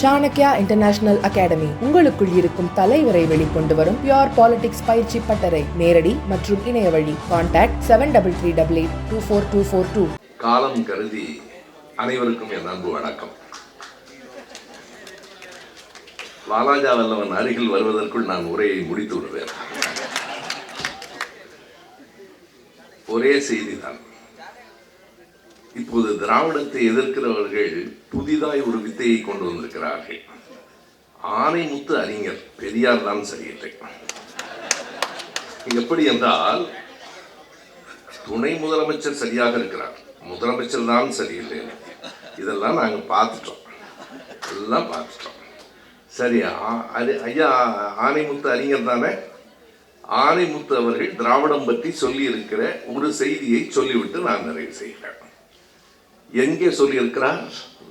Chanakya international academy உங்களுக்குள் இருக்கும் தலைவரை வெளிக்கொண்டு வரும் பியோர் பாலிடிக்ஸ் பயிற்சி பட்டறை. நேரடி மற்றும் இணைய வழி. Contact seven double three double eight two four two four two காலம் கருதி அனைவருக்கும் என் அன்பு வணக்கம். வாலாஜா வல்லவன் அருகில் வருவதற்குள் நான் உரையை முடித்து விடுவேன். ஒரே செய்திதான். இப்போது திராவிடத்தை எதிர்க்கிறவர்கள் புதிதாய் ஒரு வித்தையை கொண்டு வந்திருக்கிறார்கள். ஆனைமுத்து அறிஞர் பெரியார் தான் சரியில்லை. எப்படி என்றால் துணை முதலமைச்சர் சரியாக இருக்கிறார். முதலமைச்சர் தான் சரியில்லை. இதெல்லாம் நாங்கள் பார்த்துட்டோம். எல்லாம் பார்த்துட்டோம். சரி அது ஐயா ஆனைமுத்து அறிஞர் தானே? ஆனைமுத்து அவர்கள் திராவிடம் பற்றி சொல்லி இருக்கிற ஒரு செய்தியை சொல்லிவிட்டு நான் நிறைவு செய்கிறேன். எங்கே சொல்லியிருக்கிறார்?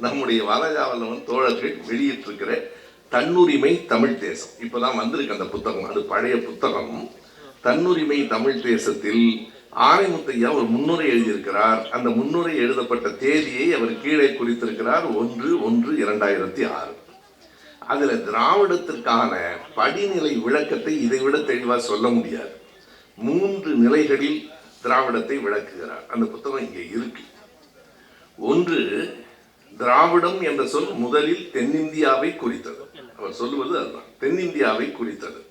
நம்முடைய வாலஜாவல்லவன் தோழர்கள் வெளியிட்டிருக்கிற தன்னுரிமை தமிழ் தேசம். இப்போதான் வந்திருக்கு அந்த புத்தகம். அது பழைய புத்தகம். தன்னுரிமை தமிழ் தேசத்தில் ஆரைமுத்தையா ஒரு முன்னுரை எழுதியிருக்கிறார். அந்த முன்னுரை எழுதப்பட்ட தேதியை அவர் கீழே குறித்திருக்கிறார். ஒன்று ஒன்று இரண்டாயிரத்தி ஆறு. அதில் திராவிடத்திற்கான படிநிலை விளக்கத்தை இதை விட சொல்ல முடியாது. மூன்று நிலைகளில் திராவிடத்தை விளக்குகிறார். அந்த புத்தகம் இங்கே இருக்குது ஒன்று திராவிடம் என்ற சொல் முதலில் தென்னிந்தியாவை குறித்தது. அவர் சொல்லுவது அதுதான். தென்னிந்தியாவை குறித்தது.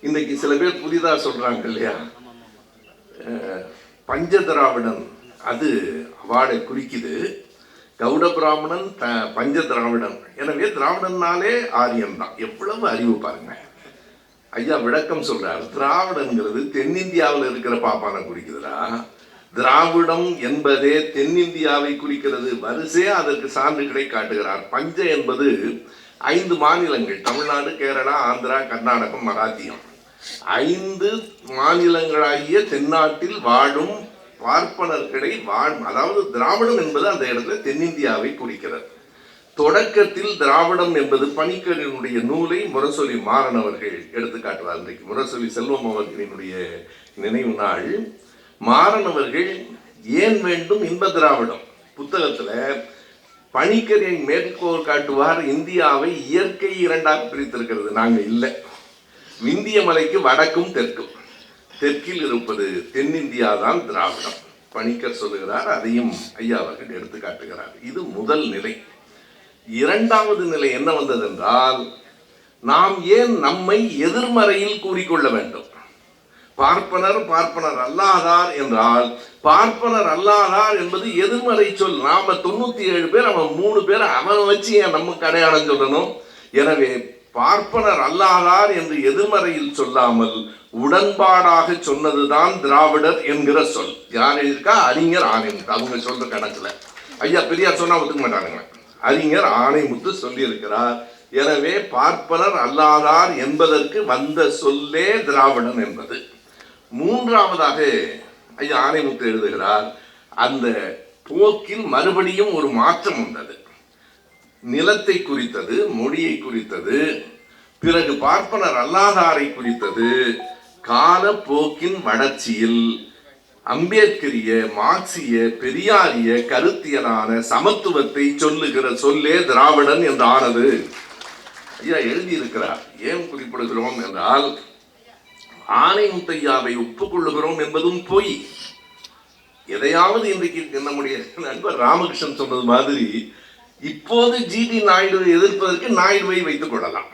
இன்னைக்கு சில பேர் புதிதாக சொல்றாங்க இல்லையா? பஞ்ச திராவிடன் அது அவார்டை குறிக்குது. கௌட பிராமணன் த பஞ்ச திராவிடன் எனவே திராவிடன்னாலே ஆரியம் தான் எவ்வளவு அறிவு பாருங்க. ஐயா விளக்கம் சொல்றாரு திராவிடங்கிறது தென்னிந்தியாவில் இருக்கிற பாப்பானை குறிக்குதுடா. திராவிடம் என்பதே தென்னிந்தியாவை குறிக்கிறது. வரிசே அதற்கு சான்றுகளை காட்டுகிறார். பஞ்ச என்பது ஐந்து மாநிலங்கள். தமிழ்நாடு கேரளா ஆந்திரா கர்நாடகம் மராத்தியம் ஐந்து மாநிலங்களாகிய தென்னாட்டில் வாழும் பார்ப்பனர்களை வாழ் அதாவது திராவிடம் என்பது அந்த இடத்துல தென்னிந்தியாவை குறிக்கிறது. தொடக்கத்தில் திராவிடம் என்பது பணிக்கரினுடைய நூலை முரசொலி மாறனவர்கள் எடுத்துக்காட்டுவார். எடுத்து காட்டுவார் இன்றைக்கு முரசொலி செல்வம் அவர்களினுடைய நினைவு நாள். மாறனவர்கள் ஏன் வேண்டும் இன்ப திராவிடம்? புத்தகத்தில் பணிக்கரை மேற்கோள் காட்டுவார் இந்தியாவை இயற்கை இரண்டாக பிரித்திருக்கிறது. நாங்கள் இல்லை. விந்திய மலைக்கு வடக்கும் தெற்கும். தெற்கில் இருப்பது தென்னிந்தியா தான் திராவிடம். பணிக்கர் சொல்லுகிறார் அதையும் ஐயா அவர்கள் எடுத்து காட்டுகிறார். இது முதல் நிலை. இரண்டாவது நிலை என்ன வந்ததென்றால் நாம் ஏன் நம்மை எதிர்மறையில் கூறிக்கொள்ள வேண்டும்? பார்ப்பனர் பார்ப்பனர் அல்லாதார் என்றால் பார்ப்பனர் அல்லாதார் என்பது எதிர்மறை சொல். நாம தொண்ணூத்தி ஏழு பேர் அவன் மூணு பேர் அவன் வச்சு ஏன் நமக்கு அடையாளம் சொல்லணும்? எனவே பார்ப்பனர் அல்லாதார் என்று எதிர்மறையில் சொல்லாமல் உடன்பாடாக சொன்னதுதான் திராவிடர் என்கிற சொல். யார் எழுதியிருக்கா? அறிஞர் ஆணைமுத்து. அவங்க சொல்ற கணக்குல. ஐயா பெரியார் சொன்னா ஒத்துக்க மாட்டானுங்க. அறிஞர் ஆணைமுத்து சொல்லியிருக்கிறார். எனவே பார்ப்பனர் அல்லாதார் என்பதற்கு வந்த சொல்லே திராவிடன் என்பது. மூன்றாவதாக ஐயா ஆணைமுத்து எழுதுகிறார் அந்த போக்கில் மறுபடியும் ஒரு மாற்றம் உண்டது. நிலத்தை குறித்தது மொழியை குறித்தது பிறகு பார்ப்பனர் அல்லாதாரை குறித்தது காலப்போக்கின் வளர்ச்சியில் அம்பேத்கரிய மார்க்சிய பெரியாரிய கருத்தியலான சமத்துவத்தை சொல்லுகிற சொல்லே திராவிடன் என்று ஆனது ஐயா எழுதியிருக்கிறார் ஏன் குறிப்பிடுகிறோம் என்றால் ஆணை முத்தையாவை ஒப்புக்கொள்ளுகிறோம் என்பதும் பொய். எதையாவது இன்றைக்கு நம்முடைய நண்பர் ராமகிருஷ்ணன் சொன்னது மாதிரி இப்போது ஜிடி நாயுடு எதிர்ப்பதற்கு நாயுடுவை வைத்துக் கொள்ளலாம்.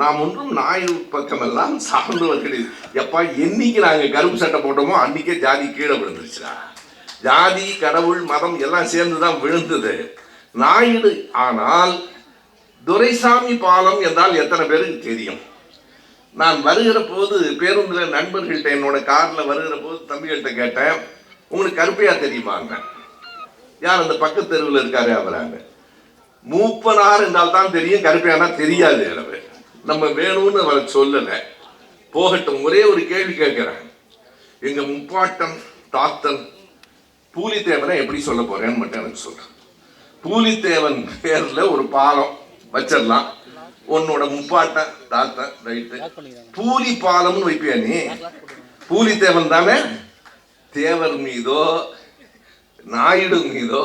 நாம் ஒன்றும் நாயுடு பக்கமெல்லாம் சார்ந்தவர்கள் எப்பா என்னைக்கு நாங்கள் கருப்பு சட்டை போட்டோமோ அன்னைக்கே ஜாதி கீழே விழுந்துருச்சுடா. ஜாதி கடவுள் மதம் எல்லாம் சேர்ந்து தான் விழுந்தது. நாயுடு ஆனால் துரைசாமி பாலம் என்றால் எத்தனை பேருக்கு தெரியும்? நான் வருகிற போது பேருந்தில் நண்பர்கள்ட்ட என்னோட காரில் வருகிற போது தம்பிகள்கிட்ட கேட்டேன் உங்களுக்கு கருப்பையா தெரியுமாங்க? யார் அந்த பக்கத்து தெருவில் இருக்காரு? அவராங்க. மூப்பனார் என்றால் தான் தெரியும் கருப்பையானா தெரியாது. அளவு நம்ம வேணும்னு அவரை சொல்லலை. போகட்டும். ஒரே ஒரு கேள்வி கேட்குறேன். எங்கள் முப்பாட்டன் தாத்தன் பூலித்தேவனை எப்படி சொல்ல போகிறேன்னு மட்டும் எனக்கு சொல்கிறேன் பூலித்தேவன் பேரில் ஒரு பாலம் வச்சிடலாம். உன்னோட முப்பாட்டன் தாத்தன் ரைட்டு பூலி பாலம்னு வைப்பியா நீ? பூலித்தேவன் தானே? தேவர் மீதோ நாயுடு மீதோ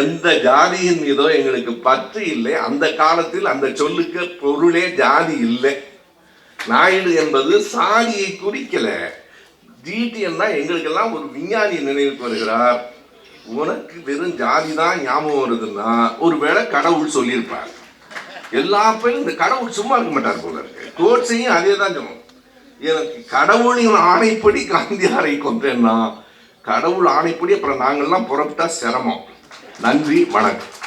எந்த ஜாதியின் மீதோ எங்களுக்கு பற்று இல்லை. அந்த காலத்தில் அந்த சொல்லுக்கு பொருளே ஜாதி இல்லை. நாயுடு என்பது சாதியை குறிக்கல. ஜிடிஎன் தான் எங்களுக்கெல்லாம் ஒரு விஞ்ஞானி நினைவுக்கு வருகிறார். உனக்கு வெறும் ஜாதி தான் ஞாபகம் வருதுன்னா ஒருவேளை கடவுள் சொல்லியிருப்பார். எல்லா பேரும் இந்த கடவுள் சும்மா இருக்க மாட்டார் போல இருக்கு. கோட்ஸையும் அதே தான் சொல்லணும் எனக்கு கடவுளின் ஆணைப்படி காந்தியாரை கொன்றேன்னா கடவுள் ஆணைப்படி அப்புறம் நாங்கள்லாம் புறப்பட்டா சிரமம். நன்றி வணக்கம்.